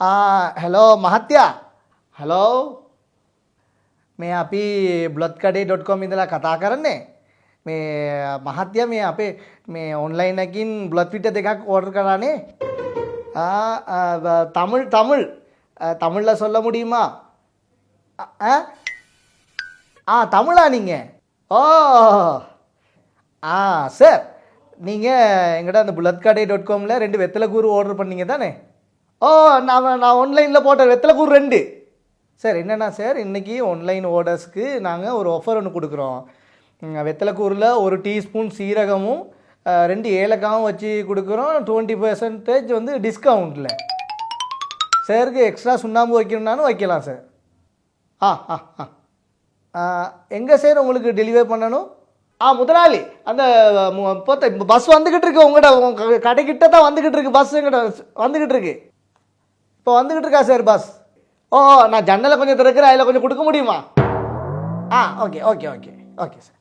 ஆ hello மஹத்யா hello મેં આપી blood કડે dot com ઇંદલા કથા மே મે மே அப்பே மே મેં ઓનલાઈન અગીન બ્લડ ફિટ દેખા ઓર્ડர் કરાனே தமிழ் தமிழ் தமிழில் சொல்ல முடியுமா? ஆ ஆ தமிழா நீங்கள் ஓ ஆ சார் நீங்கள் எங்கிட்ட அந்த புலத்காடே டாட் காமில் ரெண்டு வெத்தலை கூறு ஆர்டர் பண்ணீங்க தானே? ஓ நான் நான் ஆன்லைனில் போட்ட வெத்தலை கூறு ரெண்டு. சார் என்னென்னா சார் இன்றைக்கி ஆன்லைன் ஓர்டர்ஸ்க்கு நாங்கள் ஒரு ஆஃபர் ஒன்று கொடுக்குறோம். வெத்தலைக்கூரில் ஒரு டீஸ்பூன் சீரகமும் ரெண்டு ஏலக்காவும் வச்சு கொடுக்குறோம். டுவெண்ட்டி பர்சன்டேஜ் வந்து டிஸ்கவுண்ட்டில் சாருக்கு எக்ஸ்ட்ரா சுண்ணாம்பு வைக்கணும்னாலும் வைக்கலாம் சார். ஆ ஆ ஆ. எங்கே சார் உங்களுக்கு டெலிவரி பண்ணணும்? ஆ முதலாளி அந்த இப்போ பஸ் வந்துக்கிட்டு இருக்கு உங்கள்கிட்ட உங்கள் கடைக்கிட்ட தான் வந்துக்கிட்டு இருக்கு. பஸ் எங்கிட்ட வந்துக்கிட்டு இருக்கு. இப்போ வந்துக்கிட்டு இருக்கா சார் பஸ் ஓ நான் ஜன்னலை கொஞ்சம் திறக்கிறேன் அதில் கொஞ்சம் கொடுக்க முடியுமா? ஆ okay okay okay okay sir